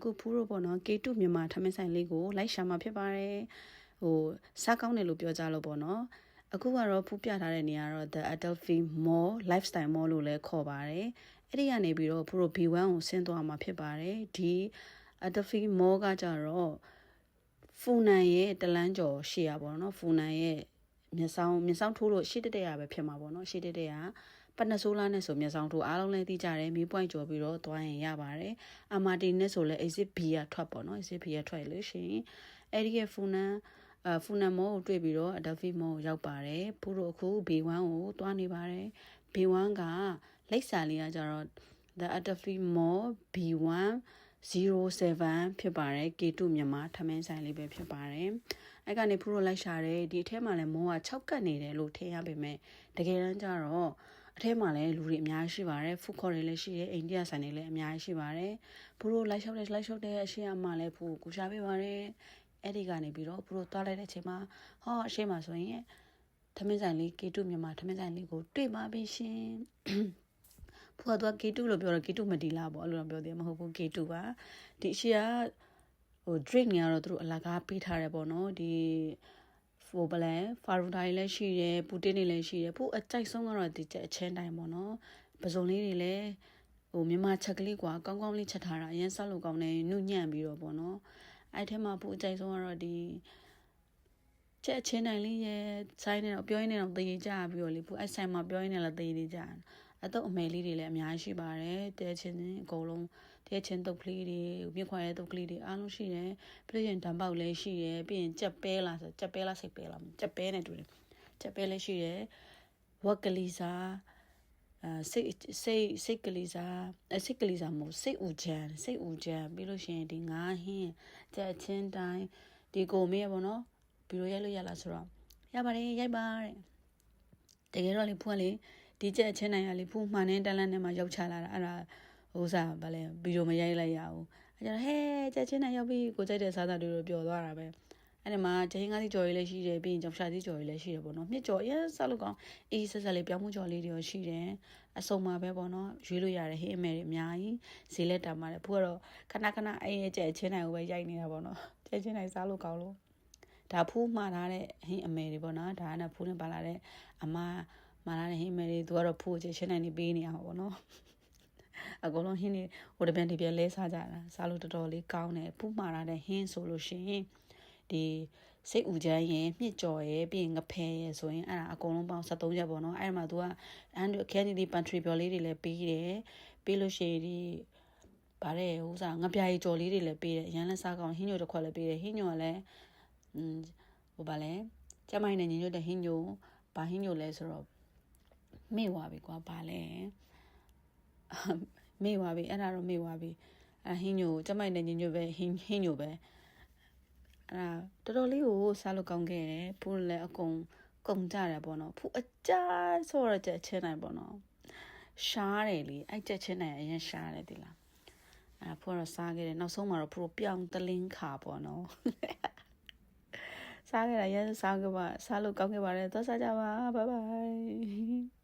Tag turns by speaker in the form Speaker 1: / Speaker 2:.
Speaker 1: အခုဖူးတို့ပေါ့နော် K2 မြန်မာထမင်းဆိုင်လေးကိုလိုက်ရှာမှာဖြစ်ပါတယ်ဟိုစားကောင်းတယ်လို့ပြောကြလို့ပေါ့နော်အခုကတော့ဖူးပြထားတဲ့နေရာတော့ The Adelphi Mall Lifestyle Mall လို့လည်းခေါ်ပါတယ်အဲ့ဒီကနေပြီးတော့ဖူးတို့ B1 ကိုဆင်းသွားမှာဖြစ်ပါတယ်ဒီ Adelphi Mall ကကြတော့ဖူနန်ရဲ့တလန်းကျော်ရှေ့ရပါတော့နော်ဖူနန်ရဲ့မျက်စောင်းမျက်စောင်းထိုးလို့ရှေ့တက်တက်ရပဲဖြစ်မှာပေါ့နော်ရှေ့တက်တက်ရ ပနဆိုးလာနဲ့ဆိုမျက်စောင်းထိုးအားလုံးလည်းသိကြတယ်မီးပွိုင်းကျော်ပြီးတော့သွားရင်ရပါတယ်အာမာတီနဲ့ဆိုလည်း exit B ကထွက်ပေါ့နော် exit B ကထွက်လို့ရှိရင်အဲ့ဒီရဲ့ဖူနန်အဖူနန်မောကိုတွေ့ပြီးတော့ Adelphi Mall ကိုရောက်ပါတယ်ဖူးတို့အခု B1 ကိုသွားနေပါတယ် B1 ကလိပ်စာလေးကကြတော့ The Adelphi Mall B1 07ဖြစ်ပါတယ် K2 မြန်မာထမင်းဆိုင်လေးပဲဖြစ်ပါတယ်အဲ့ကနေဖူးတို့လိုက်ရှာတယ်ဒီအထက်မှာလည်းမောက6ကတ်နေတယ်လို့ထင်ရပေမဲ့တကယ်တမ်းကျတော့ အထက်မှာလည်းလူတွေအများကြီးရှိပါတယ်ဖူခေါ်တွေလည်းရှိတယ်အိန္ဒိယဆိုင်တွေလည်းအများကြီးရှိပါတယ်ဖူးတို့လိုက်လျှောက်တယ်လိုက်လျှောက်တဲ့အရှိအမှလည်းဖူးကိုရှာပေးပါတယ်အဲ့ဒီကနေပြီးတော့ဖူးတို့သွားလိုက်တဲ့အချိန်မှာဟောအရှိမဆိုရင်ထမင်းဆိုင်လေး K2 မြန်မာထမင်းဆိုင်လေးကိုတွေ့ပါပြီရှင်ဖူကသူက K2 လို့ပြောတော့ K2 မတီလာပေါ့အဲ့လိုတော့ပြောသေးမဟုတ်ဘူး K2 ပါဒီအရှိကဟို drink တွေကတော့သူတို့အလကားပေးထားတယ်ပေါ့နော်ဒီ ဟိုဘလဲဖာရူဒိုင်လည်းရှိတယ်ပူတင်တွေလည်းရှိတယ်ဖူအကြိုက်ဆုံးကတော့ဒီချက်အချင်းတိုင်းပေါ့နော်ပစုံလေးတွေလည်းဟိုမြန်မာချက်ကလေးကွာကောင်းကောင်းလေးချက်ထားတာအရင်ဆောက်လို့ကောင်းတယ်နုညံ့ပြီးတော့ပေါ့နော်အဲ့ထဲမှာဖူအကြိုက်ဆုံးကတော့ဒီချက်အချင်းတိုင်းလေးရဲ့ဆိုင်နေတော့ပြောရင်းနေတော့တည်ကြပြီးတော့လေဖူအဲ့ဆိုင်မှာပြောရင်းနေလည်းတည်နေကြတယ် အတော့အမယ်လေးတွေလည်းအများကြီးရှိပါတယ်တဲချင်းအကုန်လုံးတဲချင်းတုပ်ကလေးတွေမြခွာရဲတုပ်ကလေးတွေအားလုံးရှိတယ်ပြီးရင်ဓာတ်ပေါက်လည်းရှိတယ်ပြီးရင်ကြက်ပဲလားဆိုကြက်ပဲလားစိတ်ပဲလားကြက်ပဲနဲ့တူတယ်ကြက်ပဲလည်းရှိတယ်ဝက်ကလေးစားအဲစိတ်စိတ်စိတ်ကလေးစားအစိတ်ကလေးစားမဟုတ်စိတ်ဦးချမ်းစိတ်ဦးချမ်းပြီးလို့ရှိရင်ဒီငါးဟင်းကြက်ချင်းတိုင်းဒီကိုမေးရပါတော့ပြီးတော့ရိုက်လို့ရလားဆိုတော့ရပါတယ်ရိုက်ပါတဲ့တကယ်တော့လေဖူးကလေ ဒီကြက်ချင်းနိုင်ရလေဖူးမှန်တဲ့တလန်းထဲမှာရောက်ချလာတာအဲ့ဒါဟိုစားဗာလဲဗီဒီယိုမရိုက်လိုက်ရဘူးအဲ့ကျတော့ဟဲကြက်ချင်းနိုင်ရောက်ပြီးကိုကြိုက်တဲ့စားတာတွေပျော်သွားတာပဲအဲ့ဒီမှာဂျင်းကားစီကြော်ရီလည်းရှိတယ်ပြီးရင်ကြောင်ရှာစီကြော်ရီလည်းရှိတယ်ပေါ့နော်မြစ်ကြော်ရဲစားလို့ကောင်းအေးဆက်ဆက်လေးပြောင်းမှုကြော်လေးတွေရောရှိတယ်အစုံမှာပဲပေါ့နော်ရွေးလို့ရတယ်ဟင်းအမဲတွေအများကြီးဈေးလက်တာမှာလည်းဖူကတော့ခဏခဏအေးကြက်ချင်းနိုင်ကိုပဲရိုက်နေတာပေါ့နော်ကြက်ချင်းနိုင်စားလို့ကောင်းလို့ဒါဖူးမှားထားတဲ့ဟင်းအမဲတွေပေါ့နော်ဒါကဖူးနဲ့ပါလာတဲ့အမ မာလာတဲ့ဟင်းမယ်တွေသူကတော့ဖိုးချေရှင်းနိုင်နေပေးနေရမှာပေါ့နော်အကုန်လုံးဟင်းနေဟိုတပြန်ဒီပြန်လဲစားကြတာစားလို့တော်တော်လေးကောင်းတယ်ဖူးမာလာတဲ့ဟင်းဆိုလို့ရှိရင်ဒီစိတ်ဥချမ်းရဲ့မြင့်ကြော်ရဲ့ပြီးရင်ငဖဲရဲ့ဆိုရင်အဲ့ဒါအကုန်လုံးပေါင်း73ချက်ပေါ့နော်အဲ့မှာ तू က and candy pantry ပြော်လေးတွေလည်းပေးတယ်ပြီးလို့ရှိရင်ဒီဗါတဲ့ဟိုစားငပြားရီကြော်လေးတွေလည်းပေးတယ်ရန်လက်စားကောင်းဟင်းညိုတစ်ခွက်လည်းပေးတယ်ဟင်းညိုကလည်းอืมဟိုဗါလဲကျမိုင်းနဲ့ညညွတ်တဲ့ဟင်းညိုဘာဟင်းညိုလဲဆိုတော့ မေ့သွားပြီကွာဘာလဲမေ့သွားပြီအဲ့ဒါတော့မေ့သွားပြီအဟင်းညိုကျမိုက်နေညညိုပဲဟင်းဟင်းညိုပဲအဲ့ဒါတော်တော်လေးကိုစားလို့ကောင်းခဲ့တယ်ဖူးလည်းအကုန်ကုန်ကြတယ်ပေါ့နော်ဖူးအကြိုက်ဆိုတော့ကြက်ချင်းနိုင်ပေါ့နော်ရှားတယ်လေအဲ့ကြက်ချင်းနိုင်အရင်ရှားတယ်ဒီလားအဲ့ဖူးတော့စားခဲ့တယ်နောက်ဆုံးမှာတော့ဖူးပြောင်းတလင်းခါပေါ့နော်စားခဲ့တာရဲစားခဲ့ပါစားလို့ကောင်းခဲ့ပါတယ်သွားစားကြပါဘိုင်ဘိုင်